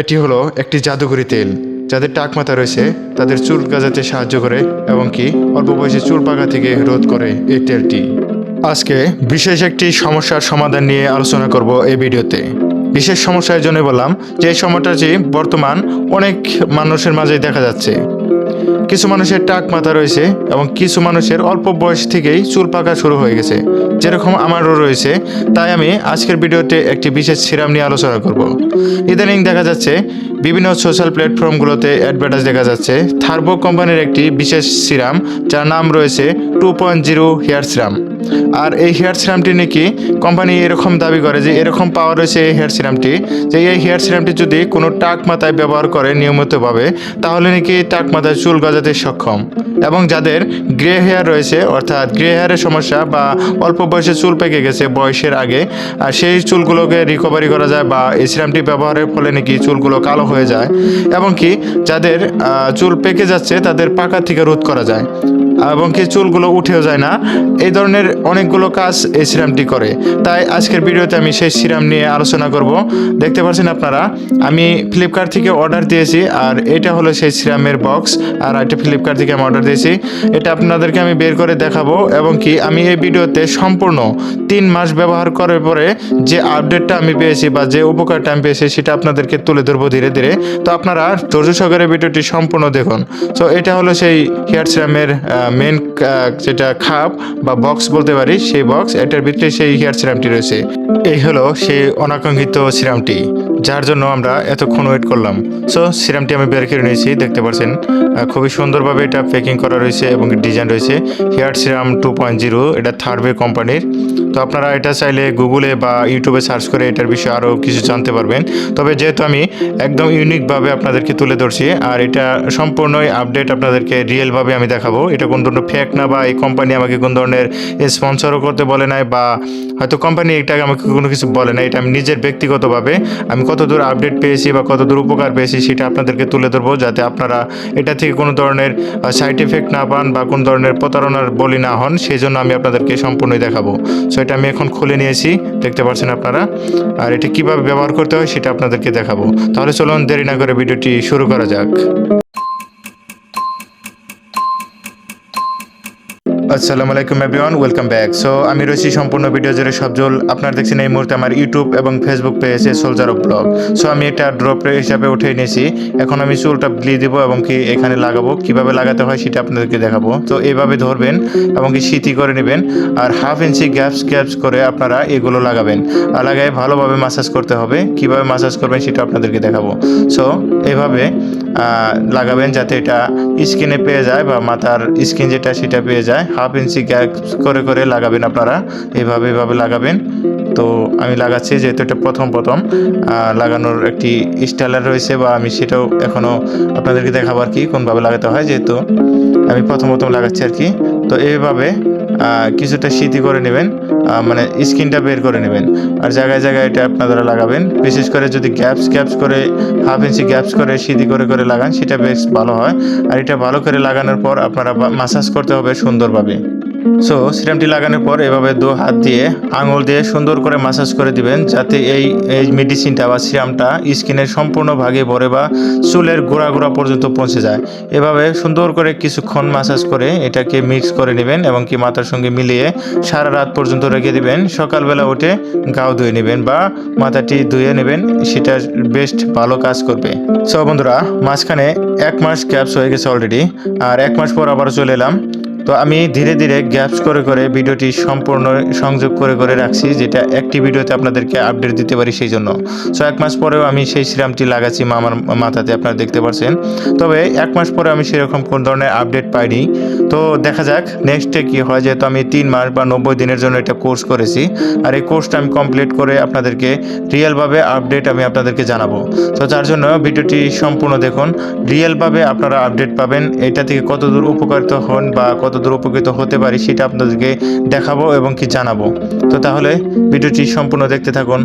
এটি হলো একটি জাদুঘরি তেল। যাদের টাক মাথা রয়েছে, তাদের চুল গাজাতে সাহায্য করে এবং কি অল্প বয়সে চুল পাকা থেকে রোধ করে এই তেলটি। আজকে বিশেষ একটি সমস্যার সমাধান নিয়ে আলোচনা করব এই ভিডিওতে। বিশেষ সমস্যার জন্য বললাম, যে সমস্যাটি বর্তমান অনেক মানুষের মাঝে দেখা যাচ্ছে। কিছু মানুষের টাক মাথা রয়েছে এবং কিছু মানুষের অল্প বয়স থেকেই চুল পাকা শুরু হয়ে গেছে। যেরকম আমারও রয়েছে, তাই আমি আজকের ভিডিওতে একটি বিশেষ সিরাম নিয়ে আলোচনা করব। ইদানিং দেখা যাচ্ছে বিভিন্ন সোশ্যাল প্ল্যাটফর্মগুলোতে অ্যাডভার্টাইজ দেখা যাচ্ছে থার্বো কোম্পানির একটি বিশেষ সিরাম, যার নাম রয়েছে two point zero hair serum আর এই হেয়ার সিরামটি নাকি কোম্পানি এরকম দাবি করে যে এরকম পাওয়ার রয়েছে এই হেয়ার সিরামটি যে এই হেয়ার সিরামটি যদি কোনো টাক মাথায় ব্যবহার করে নিয়মিতভাবে, তাহলে নাকি টাক মাথায় চুল গজাতে সক্ষম। এবং যাদের গ্রে হেয়ার রয়েছে, অর্থাৎ গ্রে হেয়ারের সমস্যা বা অল্প বয়সে চুল পেকে গেছে বয়সের আগে, আর সেই চুলগুলোকে রিকভারি করা যায় বা এই সিরামটি ব্যবহারের ফলে নাকি চুলগুলো কালো হয়ে যায়, এবং কি যাদের চুল পেকে যাচ্ছে, তাদের পাকা থেকে রোধ করা যায়। এবং কি চুলগুলো উঠেও যায় না। এই ধরনের অনেকগুলো কাজ এই সিরামটি করে। তাই আজকের ভিডিওতে আমি সেই সিরাম নিয়ে আলোচনা করব। দেখতে পাচ্ছেন আপনারা, আমি ফ্লিপকার্ট থেকে অর্ডার দিয়েছি আর এটা হলো সেই সিরামের বক্স আর এটা ফ্লিপকার্ট থেকে আমি অর্ডার দিয়েছি। এটা আপনাদেরকে আমি বের করে দেখাবো এবং কি আমি এই ভিডিওতে সম্পূর্ণ তিন মাস ব্যবহার করার পরে যে আপডেটটা আমি পেয়েছি বা যে উপকারটা আমি পেয়েছি সেটা আপনাদেরকে তুলে ধরবো ধীরে ধীরে। তো আপনারা ধৈর্য সহকারে ভিডিওটি সম্পূর্ণ দেখুন। সো এটা হলো সেই হেয়ার সিরামের মেন যেটা খাপ বা বক্স বলতে পারি, সেই বক্স এটার ভিতরে সেই হেয়ার সিরামটি রয়েছে। এই হলো সেই অনাকাঙ্ক্ষিত সিরামটি যার জন্য আমরা এতক্ষণ ওয়েট করলাম। সো সিরামটি আমি বের করে নিয়েছি, দেখতে পাচ্ছেন। খুবই সুন্দরভাবে এটা প্যাকিং করা রয়েছে এবং ডিজাইন রয়েছে। Hair serum two point zero এটা থার্ডওয়ে কোম্পানির তো আপনারা এটা চাইলে গুগলে বা ইউটিউবে সার্চ করে এটার বিষয়ে আরও কিছু জানতে পারবেন। তবে যেহেতু আমি একদম ইউনিকভাবে আপনাদেরকে তুলে ধরছি, আর এটা সম্পূর্ণই আপডেট আপনাদেরকে রিয়েলভাবে আমি দেখাবো। এটা কোন ধরনের ফেক না বা এই কোম্পানি আমাকে কোন ধরনের স্পন্সরও করতে বলে নাই বা হয়তো কোম্পানি এটা আমাকে কোনো কিছু বলে না এটা আমি নিজের ব্যক্তিগতভাবে আমি কতদূর আপডেট পেয়েছি বা কতদূর উপকার পেয়েছি সেটা আপনাদেরকে তুলে ধরবো, যাতে আপনারা এটা থেকে কোনো ধরনের সাইড এফেক্ট না পান বা কোনো ধরনের প্রতারণার বলি না হন। সেই জন্য আমি আপনাদেরকে সম্পূর্ণই দেখাবো। সো এটা আমি এখন খুলে নিয়েছি, দেখতে পাচ্ছেন আপনারা। আর এটা কীভাবে ব্যবহার করতে হয় সেটা আপনাদেরকে দেখাবো। তাহলে চলুন দেরি না করে ভিডিওটি শুরু করা যাক। আসসালামু আলাইকুম এভরিওয়ান ওয়েলকাম ব্যাক সো আমি রয়েছি সম্পূর্ণ ভিডিও জুড়ে সবজল। আপনারা দেখছেন এই মুহূর্তে আমার ইউটিউব এবং ফেসবুক পেজে সোলজার অফ ব্লগ সো আমি এটা ড্রপ হিসাবে উঠে নিয়েছি এখন আমি চুলটা দিয়ে দিব এবং কি এখানে লাগাবো কীভাবে লাগাতে হয় সেটা আপনাদেরকে দেখাবো। তো এইভাবে ধরবেন এবং কি সিটি করে নেবেন আর হাফ ইঞ্চি গ্যাপস গ্যাপস করে আপনারা এগুলো লাগাবেন। আর লাগাই ভালোভাবে মাসাজ করতে হবে। কীভাবে মাসাজ করবেন সেটা আপনাদেরকে দেখাবো। সো এইভাবে আহ, লাগাবেন যাতে এটা স্কিনে পেয়ে যায় বা মাথার স্কিন যেটা সেটা পেয়ে যায়। হাফ ইঞ্চি গ্যাপ করে করে লাগাবেন আপনারা। এভাবে এভাবে লাগাবেন। তো আমি লাগাচ্ছি যেহেতু এটা প্রথম প্রথম। লাগানোর একটি স্টাইলার রয়েছে বা আমি সেটাও এখনও আপনাদেরকে দেখাবো আর কি কোনভাবে লাগাতে হয়। যেহেতু আমি প্রথম প্রথম লাগাচ্ছি আর কি। তো এইভাবে কিছুটা শীতি করে নেবেন মানে স্কিনটা বের করে নেবেন। আর জায়গায় জায়গায় এটা আপনারা লাগাবেন। বিশেষ করে যদি গ্যাপস গ্যাপস করে, হাফ ইঞ্চি গ্যাপস করে শীতি করে করে লাগান, সেটা বেশ ভালো হয়। আর এটা ভালো করে লাগানোর পর আপনারা মাসাজ করতে হবে সুন্দরভাবে। সো সিরামটি লাগানোর পর এভাবে দু হাত দিয়ে আঙুল দিয়ে সুন্দর করে মাসাজ করে দিবেন, যাতে এই এই মেডিসিনটা বা সিরামটা স্কিনের সম্পূর্ণ ভাগে ভরে বা চুলের গোড়া গোড়া পর্যন্ত পৌঁছে যায়। এভাবে সুন্দর করে কিছুক্ষণ মাসাজ করে এটাকে মিক্স করে নেবেন এবং কি মাথার সঙ্গে মিলিয়ে সারা রাত পর্যন্ত রেখে দিবেন। সকালবেলা উঠে গাও ধুয়ে নেবেন বা মাথাটি ধুয়ে নেবেন, সেটা বেস্ট ভালো কাজ করবে। সো বন্ধুরা, মাঝখানে এক মাস ক্যাপস হয়ে গেছে অলরেডি আর এক মাস পর আবার চলে এলাম। তো আমি ধীরে ধীরে গ্যাপস করে করে ভিডিওটি সম্পূর্ণ সংযোগ করে করে রাখছি, যেটা একটি ভিডিওতে আপনাদেরকে আপডেট দিতে পারি সেই জন্য। সো এক মাস পরেও আমি সেই সিরামটি লাগাচ্ছি আমার মাথাতে, আপনারা দেখতে পাচ্ছেন তবে এক মাস পরে আমি সেরকম কোন ধরনের আপডেট পাইনি। তো দেখা যাক নেক্সটে কি হয়, যেহেতু আমি তিন মাস বা নব্বই দিনের জন্য এটা কোর্স করেছি, আর এই কোর্সটা আমি কমপ্লিট করে আপনাদেরকে রিয়েলভাবে আপডেট আমি আপনাদেরকে জানাব। তো যার জন্য ভিডিওটি সম্পূর্ণ দেখুন রিয়েলভাবে আপনারা আপডেট পাবেন, এটা থেকে কতদূর উপকারিত হন বা কতদূর উপকৃত হতে পারি সেটা আপনাদেরকে দেখাবো এবং কি জানাব। তো তাহলে ভিডিওটি সম্পূর্ণ দেখতে থাকুন।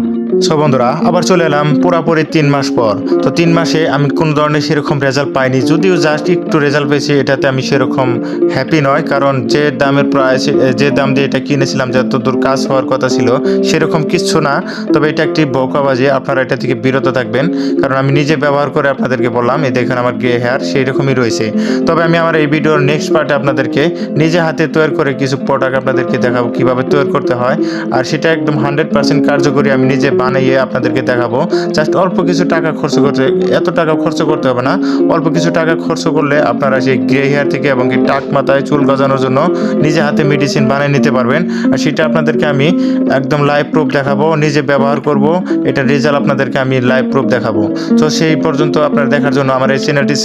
সো বন্ধুরা, আবার চলে এলাম পুরাপুরি তিন মাস পর। তো তিন মাসে আমি কোন ধরনের সেরকম রেজাল্ট পাইনি, যদিও জাস্ট একটু রেজাল্ট পেয়েছি, এটাতে আমি সেরকম হ্যাপি নয়, কারণ যে দামের প্রায় যে দাম দিয়ে এটা কিনেছিলাম যত দূর কাজ হওয়ার কথা ছিল, সেরকম কিচ্ছু না। তবে এটা একটি বকাবাজি আপনারা এটা থেকে বিরত থাকবেন, কারণ আমি নিজে ব্যবহার করে আপনাদেরকে বললাম, এই দেখেন আমার গ্রে হেয়ার সেই রকমই রয়েছে। তবে আমি আমার এই ভিডিওর নেক্সট পার্টে আপনাদেরকে নিজে হাতে তৈরি করে কিছু প্রোডাক্ট আপনাদেরকে দেখাবো, কীভাবে তৈরি করতে হয়। আর সেটা একদম হান্ড্রেড পার্সেন্ট কার্যকরী, আমি নিজে বানিয়ে আপনাদেরকে দেখাবো। জাস্ট অল্প কিছু টাকা খরচ করতে, এত টাকা খরচ করতে হবে না। অল্প কিছু টাকা খরচ করলে আপনারা সেই গ্রে হেয়ার থেকে এবং কি টাক মাথায় চুল গজানোর জন্য নিজে হাতে মেডিসিন বানিয়ে নিতে পারবেন। আর সেটা আপনাদেরকে আমি একদম লাইভ প্রুফ দেখাবো, নিজে ব্যবহার করব। এটা রেজাল্ট আপনাদেরকে আমি লাইভ প্রুফ দেখাবো। তো সেই পর্যন্ত আপনারা দেখার জন্য আমার এই চ্যানেলটি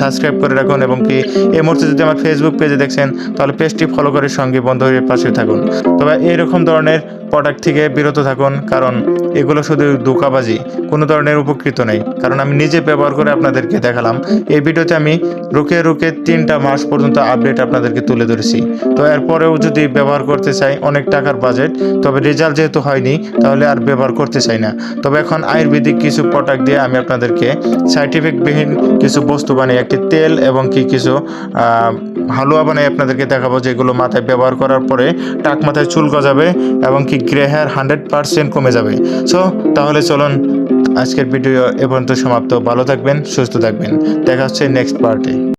সাবস্ক্রাইব করে রাখুন এবং কি এই মুহূর্তে যদি আমার ফেসবুক পেজে দেখছেন, তাহলে পেজটি ফলো করে সঙ্গে বন্ধ হয়ে পাশে থাকুন। তবে এইরকম ধরনের প্রোডাক্ট থেকে বিরত থাকুন, কারণ এগুলো শুধু ধোকাবাজি, কোনো ধরনের উপকৃত নেই। কারণ আমি নিজে ব্যবহার করে আপনাদেরকে দেখালাম। এই ভিডিওতে আমি রুকে রুকে তিনটা মাস পর্যন্ত আপডেট আপনাদেরকে তুলে ধরেছি। তো এরপরেও যদি ব্যবহার করতে চাই অনেক টাকার বাজেট তবে রেজাল্ট যেহেতু হয়নি, তাহলে আর ব্যবহার করতে চাই না। তবে এখন আয়ুর্বেদিক কিছু প্রোডাক্ট দিয়ে আমি আপনাদেরকে সাইন্টিফিকবিহীন কিছু বস্তু বানিয়ে, একটি তেল এবং কি কিছু হালুয়া বানিয়ে আপনাদেরকে দেখাবো, যেগুলো মাথায় ব্যবহার করার পরে টাক মাথায় চুল গজাবে এবং কি গ্রে হেয়ার হান্ড্রেড পারসেন্ট কমে যাবে। সো তাহলে চলুন আজকের ভিডিও এ পর্যন্ত সমাপ্ত। ভালো থাকবেন, সুস্থ থাকবেন। দেখা হচ্ছে নেক্সট পার্টে